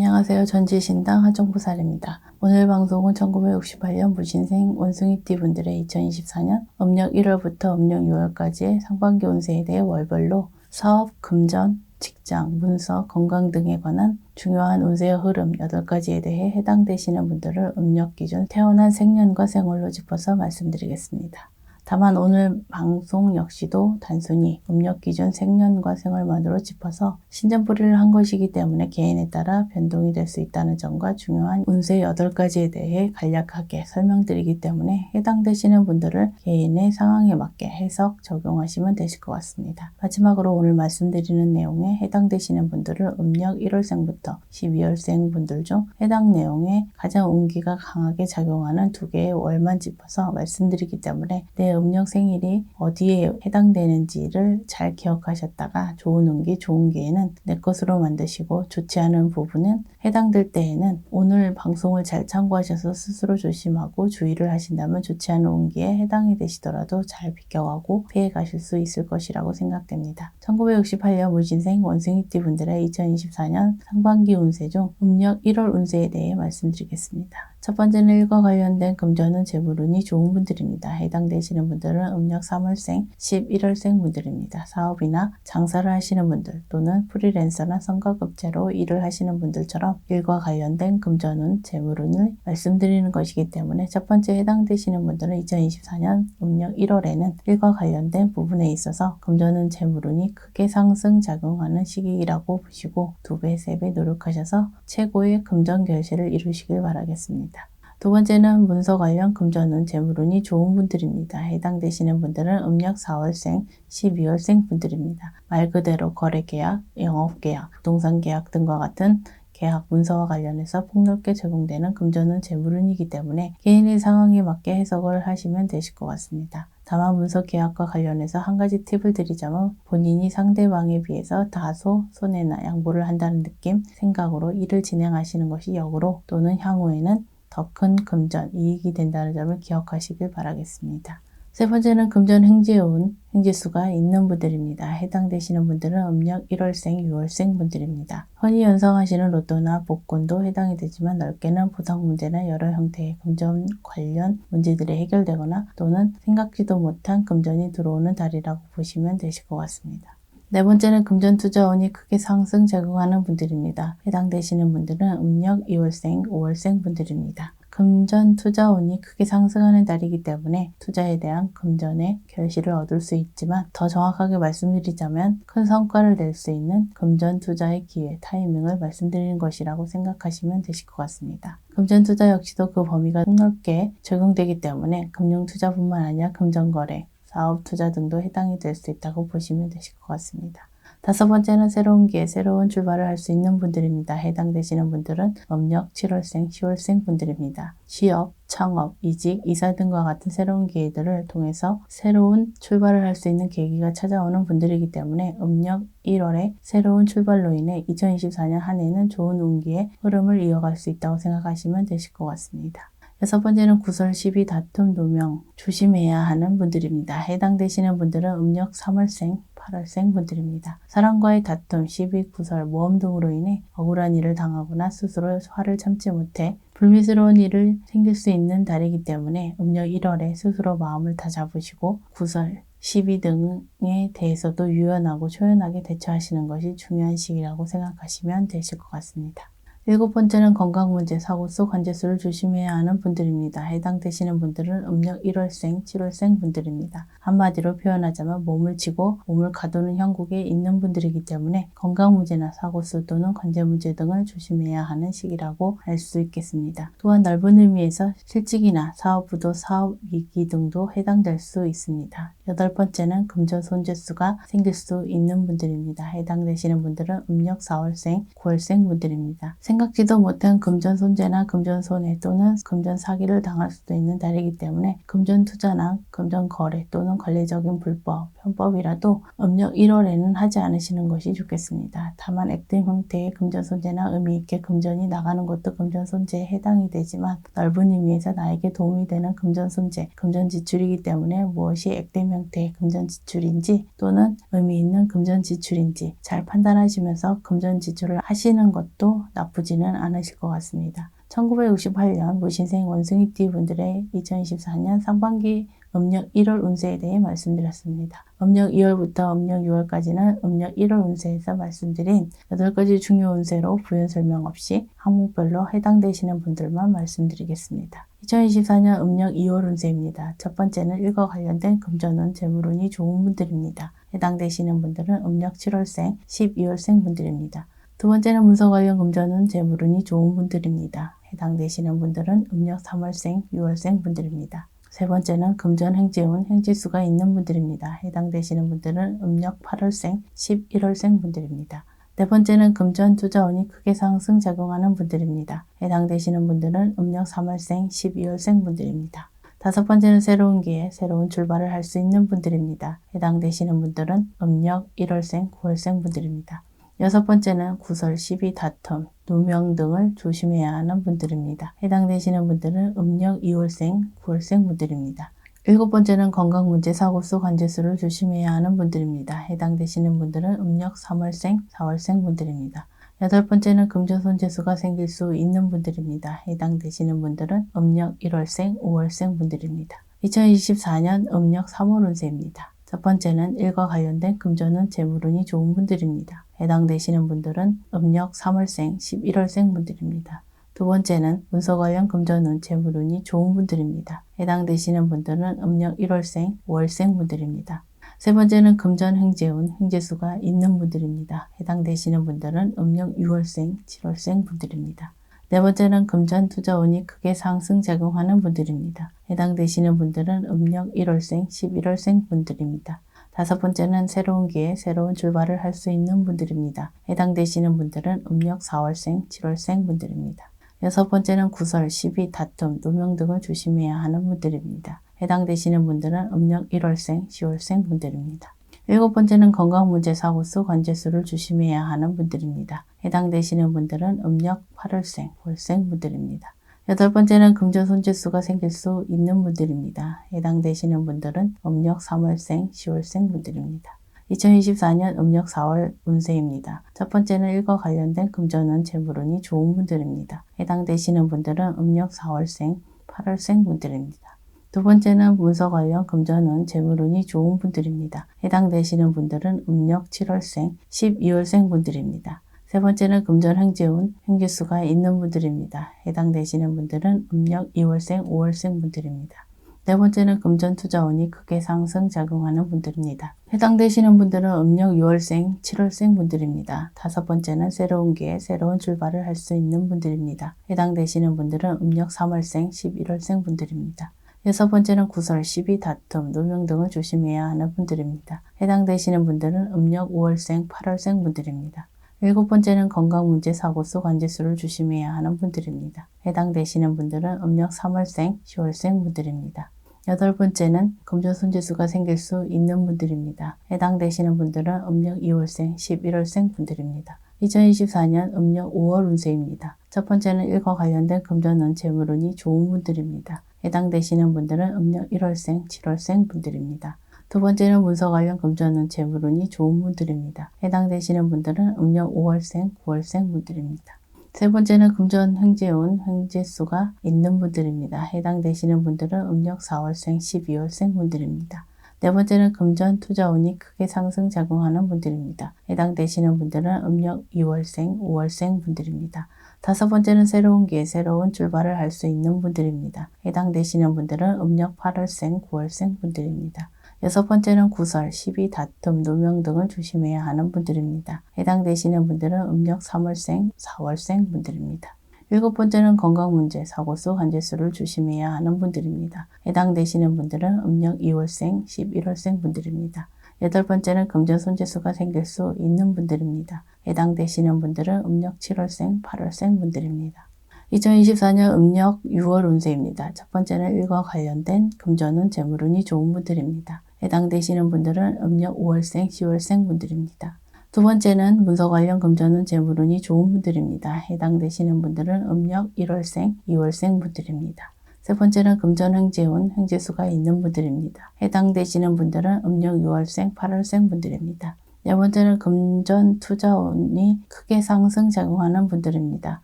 안녕하세요. 전지신당 하정부살입니다. 오늘 방송은 1968년 무신생 원숭이띠 분들의 2024년 음력 1월부터 음력 6월까지의 상반기 운세에 대해 월별로 사업, 금전, 직장, 문서, 건강 등에 관한 중요한 운세의 흐름 8가지에 대해 해당되시는 분들을 음력 기준 태어난 생년과 생월로 짚어서 말씀드리겠습니다. 다만 오늘 방송 역시도 단순히 음력 기준 생년과 생월만으로 짚어서 신전뿌리를 한 것이기 때문에 개인에 따라 변동이 될 수 있다는 점과 중요한 운세 8가지에 대해 간략하게 설명드리기 때문에 해당되시는 분들을 개인의 상황에 맞게 해석, 적용하시면 되실 것 같습니다. 마지막으로 오늘 말씀드리는 내용에 해당되시는 분들을 음력 1월생부터 12월생 분들 중 해당 내용에 가장 운기가 강하게 작용하는 두 개의 월만 짚어서 말씀드리기 때문에 내 음력 생일이 어디에 해당되는지를 잘 기억하셨다가 좋은 운기, 좋은 기회는 내 것으로 만드시고 좋지 않은 부분은 해당될 때에는 오늘 방송을 잘 참고하셔서 스스로 조심하고 주의를 하신다면 좋지 않은 운기에 해당이 되시더라도 잘 비껴가고 피해 가실 수 있을 것이라고 생각됩니다. 1968년 무신생 원숭이띠 분들의 2024년 상반기 운세 중 음력 1월 운세에 대해 말씀드리겠습니다. 첫 번째는 일과 관련된 금전은 재물운이 좋은 분들입니다. 해당되시는 분들은 음력 3월생, 11월생 분들입니다. 사업이나 장사를 하시는 분들 또는 프리랜서나 성과급제로 일을 하시는 분들처럼 일과 관련된 금전운, 재물운을 말씀드리는 것이기 때문에 첫 번째 해당되시는 분들은 2024년 음력 1월에는 일과 관련된 부분에 있어서 금전운, 재물운이 크게 상승 작용하는 시기라고 보시고 두 배, 세 배 노력하셔서 최고의 금전 결실을 이루시길 바라겠습니다. 두 번째는 문서 관련 금전운, 재물운이 좋은 분들입니다. 해당되시는 분들은 음력 4월생, 12월생 분들입니다. 말 그대로 거래 계약, 영업 계약, 부동산 계약 등과 같은 계약 문서와 관련해서 폭넓게 적용되는 금전운 재물운이기 때문에 개인의 상황에 맞게 해석을 하시면 되실 것 같습니다. 다만 문서 계약과 관련해서 한 가지 팁을 드리자면 본인이 상대방에 비해서 다소 손해나 양보를 한다는 느낌, 생각으로 일을 진행하시는 것이 역으로 또는 향후에는 더 큰 금전, 이익이 된다는 점을 기억하시길 바라겠습니다. 세 번째는 금전 행지운, 행지수가 있는 분들입니다. 해당되시는 분들은 음력 1월생, 6월생 분들입니다. 흔히 연상하시는 로또나 복권도 해당이 되지만 넓게는 보상 문제나 여러 형태의 금전 관련 문제들이 해결되거나 또는 생각지도 못한 금전이 들어오는 달이라고 보시면 되실 것 같습니다. 네 번째는 금전 투자운이 크게 상승 작용하는 분들입니다. 해당되시는 분들은 음력 2월생, 5월생 분들입니다. 금전 투자운이 크게 상승하는 달이기 때문에 투자에 대한 금전의 결실을 얻을 수 있지만 더 정확하게 말씀드리자면 큰 성과를 낼 수 있는 금전 투자의 기회, 타이밍을 말씀드리는 것이라고 생각하시면 되실 것 같습니다. 금전 투자 역시도 그 범위가 폭넓게 적용되기 때문에 금융 투자뿐만 아니라 금전 거래, 사업 투자 등도 해당이 될 수 있다고 보시면 되실 것 같습니다. 다섯 번째는 새로운 기회, 새로운 출발을 할 수 있는 분들입니다. 해당되시는 분들은 음력 7월생, 10월생 분들입니다. 취업, 창업, 이직, 이사 등과 같은 새로운 기회들을 통해서 새로운 출발을 할 수 있는 계기가 찾아오는 분들이기 때문에 음력 1월에 새로운 출발로 인해 2024년 한 해는 좋은 운기의 흐름을 이어갈 수 있다고 생각하시면 되실 것 같습니다. 여섯 번째는 구설, 시비, 다툼, 노명 조심해야 하는 분들입니다. 해당되시는 분들은 음력 3월생, 8월생 분들입니다. 사람과의 다툼, 시비, 구설, 모험 등으로 인해 억울한 일을 당하거나 스스로 화를 참지 못해 불미스러운 일을 생길 수 있는 달이기 때문에 음력 1월에 스스로 마음을 다 잡으시고 구설, 시비 등에 대해서도 유연하고 초연하게 대처하시는 것이 중요한 시기라고 생각하시면 되실 것 같습니다. 일곱 번째는 건강 문제, 사고 속 관제수를 조심해야 하는 분들입니다. 해당되시는 분들은 음력 1월생, 7월생 분들입니다. 한마디로 표현하자면 몸을 치고 몸을 가두는 형국에 있는 분들이기 때문에 건강 문제나 사고수 또는 관제 문제 등을 조심해야 하는 시기라고 할수 있겠습니다. 또한 넓은 의미에서 실직이나 사업부도 사업 위기 등도 해당될 수 있습니다. 여덟 번째는 금전 손재수가 생길 수 있는 분들입니다. 해당되시는 분들은 음력 4월생, 9월생 분들입니다. 생각지도 못한 금전 손재나 금전 손해 또는 금전 사기를 당할 수도 있는 달이기 때문에 금전 투자나 금전 거래 또는 관리적인 불법, 편법이라도 음력 1월에는 하지 않으시는 것이 좋겠습니다. 다만 액땜 형태의 금전 손재나 의미 있게 금전이 나가는 것도 금전 손재에 해당이 되지만 넓은 의미에서 나에게 도움이 되는 금전 손재, 금전 지출이기 때문에 무엇이 액땜 형태의 금전 지출인지 또는 의미 있는 금전 지출인지 잘 판단하시면서 금전 지출을 하시는 것도 나쁘지 나 오지는 않으실 것 같습니다. 1968년 무신생 원숭이띠 분들의 2024년 상반기 음력 1월 운세에 대해 말씀드렸습니다. 음력 2월부터 음력 6월까지는 음력 1월 운세에서 말씀드린 8가지 중요 운세로 부연 설명 없이 항목별로 해당되시는 분들만 말씀드리겠습니다. 2024년 음력 2월 운세입니다. 첫 번째는 일과 관련된 금전운, 재물운이 좋은 분들입니다. 해당되시는 분들은 음력 7월생, 12월생 분들입니다. 두 번째는 문서 관련 금전운, 재물운이 좋은 분들입니다. 해당되시는 분들은 음력 3월생, 6월생 분들입니다. 세 번째는 금전 행지운 행지수가 있는 분들입니다. 해당되시는 분들은 음력 8월생, 11월생 분들입니다. 네 번째는 금전 투자운이 크게 상승 작용하는 분들입니다. 해당되시는 분들은 음력 3월생, 12월생 분들입니다. 다섯 번째는 새로운 기회, 새로운 출발을 할 수 있는 분들입니다. 해당되시는 분들은 음력 1월생, 9월생 분들입니다. 여섯 번째는 구설, 시비, 다툼, 누명 등을 조심해야 하는 분들입니다. 해당되시는 분들은 음력 2월생, 9월생 분들입니다. 일곱 번째는 건강 문제, 사고수, 관제수를 조심해야 하는 분들입니다. 해당되시는 분들은 음력 3월생, 4월생 분들입니다. 여덟 번째는 금전 손재수가 생길 수 있는 분들입니다. 해당되시는 분들은 음력 1월생, 5월생 분들입니다. 2024년 음력 3월 운세입니다. 첫 번째는 일과 관련된 금전은 재물운이 좋은 분들입니다. 해당되시는 분들은 음력 3월생, 11월생 분들입니다. 두 번째는 문서 관련 금전운, 재물운이 좋은 분들입니다. 해당되시는 분들은 음력 1월생, 5월생 분들입니다. 세 번째는 금전 행재운, 행재수가 있는 분들입니다. 해당되시는 분들은 음력 6월생, 7월생 분들입니다. 네 번째는 금전 투자운이 크게 상승 작용하는 분들입니다. 해당되시는 분들은 음력 1월생, 11월생 분들입니다. 다섯 번째는 새로운 기회, 새로운 출발을 할 수 있는 분들입니다. 해당되시는 분들은 음력 4월생, 7월생 분들입니다. 여섯 번째는 구설, 시비, 다툼, 누명 등을 조심해야 하는 분들입니다. 해당되시는 분들은 음력 1월생, 10월생 분들입니다. 일곱 번째는 건강 문제 사고수 관제수를 조심해야 하는 분들입니다. 해당되시는 분들은 음력 8월생, 9월생 분들입니다. 여덟 번째는 금전 손재수가 생길 수 있는 분들입니다. 해당되시는 분들은 음력 3월생, 10월생 분들입니다. 2024년 음력 4월 운세입니다. 첫 번째는 일과 관련된 금전은 재물운이 좋은 분들입니다. 해당되시는 분들은 음력 4월생, 8월생 분들입니다. 두 번째는 문서 관련 금전은 재물운이 좋은 분들입니다. 해당되시는 분들은 음력 7월생, 12월생 분들입니다. 세 번째는 금전 행재운, 행재수가 있는 분들입니다. 해당되시는 분들은 음력 2월생, 5월생 분들입니다. 네 번째는 금전 투자운이 크게 상승 작용하는 분들입니다. 해당되시는 분들은 음력 6월생, 7월생 분들입니다. 다섯 번째는 새로운 기회, 새로운 출발을 할 수 있는 분들입니다. 해당되시는 분들은 음력 3월생, 11월생 분들입니다. 여섯 번째는 구설, 시비, 다툼, 누명 등을 조심해야 하는 분들입니다. 해당되시는 분들은 음력 5월생, 8월생 분들입니다. 일곱 번째는 건강 문제, 사고 수, 관제수를 조심해야 하는 분들입니다. 해당되시는 분들은 음력 3월생, 10월생 분들입니다. 여덟 번째는 금전 손재수가 생길 수 있는 분들입니다. 해당되시는 분들은 음력 2월생, 11월생 분들입니다. 2024년 음력 5월 운세입니다. 첫 번째는 일과 관련된 금전은 재물운이 좋은 분들입니다. 해당되시는 분들은 음력 1월생, 7월생 분들입니다. 두 번째는 문서 관련 금전은 재물운이 좋은 분들입니다. 해당되시는 분들은 음력 5월생, 9월생 분들입니다. 세 번째는 금전 행재운, 행재수가 있는 분들입니다. 해당되시는 분들은 음력 4월생, 12월생 분들입니다. 네 번째는 금전 투자운이 크게 상승 작용하는 분들입니다. 해당되시는 분들은 음력 2월생, 5월생 분들입니다. 다섯 번째는 새로운 기회, 새로운 출발을 할 수 있는 분들입니다. 해당되시는 분들은 음력 8월생, 9월생 분들입니다. 여섯 번째는 구설, 시비, 다툼, 누명 등을 조심해야 하는 분들입니다. 해당되시는 분들은 음력 3월생, 4월생 분들입니다. 일곱 번째는 건강 문제, 사고수, 관제수를 조심해야 하는 분들입니다. 해당되시는 분들은 음력 2월생, 11월생 분들입니다. 여덟 번째는 금전 손재수가 생길 수 있는 분들입니다. 해당되시는 분들은 음력 7월생, 8월생 분들입니다. 2024년 음력 6월 운세입니다. 첫 번째는 일과 관련된 금전은 재물운이 좋은 분들입니다. 해당되시는 분들은 음력 5월생, 10월생 분들입니다. 두 번째는 문서 관련 금전은 재물운이 좋은 분들입니다. 해당되시는 분들은 음력 1월생, 2월생 분들입니다. 세 번째는 금전 행재운, 행재수가 있는 분들입니다. 해당되시는 분들은 음력 6월생, 8월생 분들입니다. 네 번째는 금전 투자운이 크게 상승작용하는 분들입니다.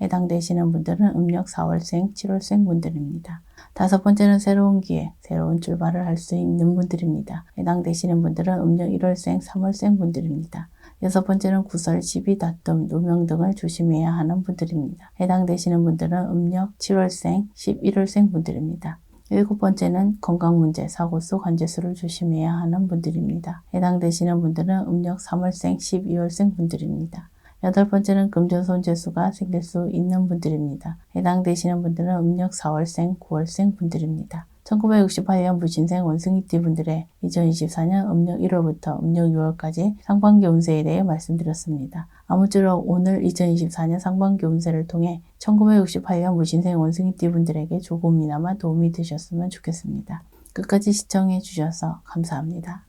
해당되시는 분들은 음력 4월생, 7월생 분들입니다. 다섯 번째는 새로운 기회, 새로운 출발을 할 수 있는 분들입니다. 해당되시는 분들은 음력 1월생, 3월생 분들입니다. 여섯 번째는 구설, 시비, 다툼, 누명 등을 조심해야 하는 분들입니다. 해당되시는 분들은 음력 7월생, 11월생 분들입니다. 일곱 번째는 건강 문제, 사고 수, 관제수를 조심해야 하는 분들입니다. 해당되시는 분들은 음력 3월생, 12월생 분들입니다. 여덟 번째는 금전손 재수가 생길 수 있는 분들입니다. 해당되시는 분들은 음력 4월생, 9월생 분들입니다. 1968년 무신생 원숭이띠 분들의 2024년 음력 1월부터 음력 6월까지 상반기 운세에 대해 말씀드렸습니다. 아무쪼록 오늘 2024년 상반기 운세를 통해 1968년 무신생 원숭이띠 분들에게 조금이나마 도움이 되셨으면 좋겠습니다. 끝까지 시청해 주셔서 감사합니다.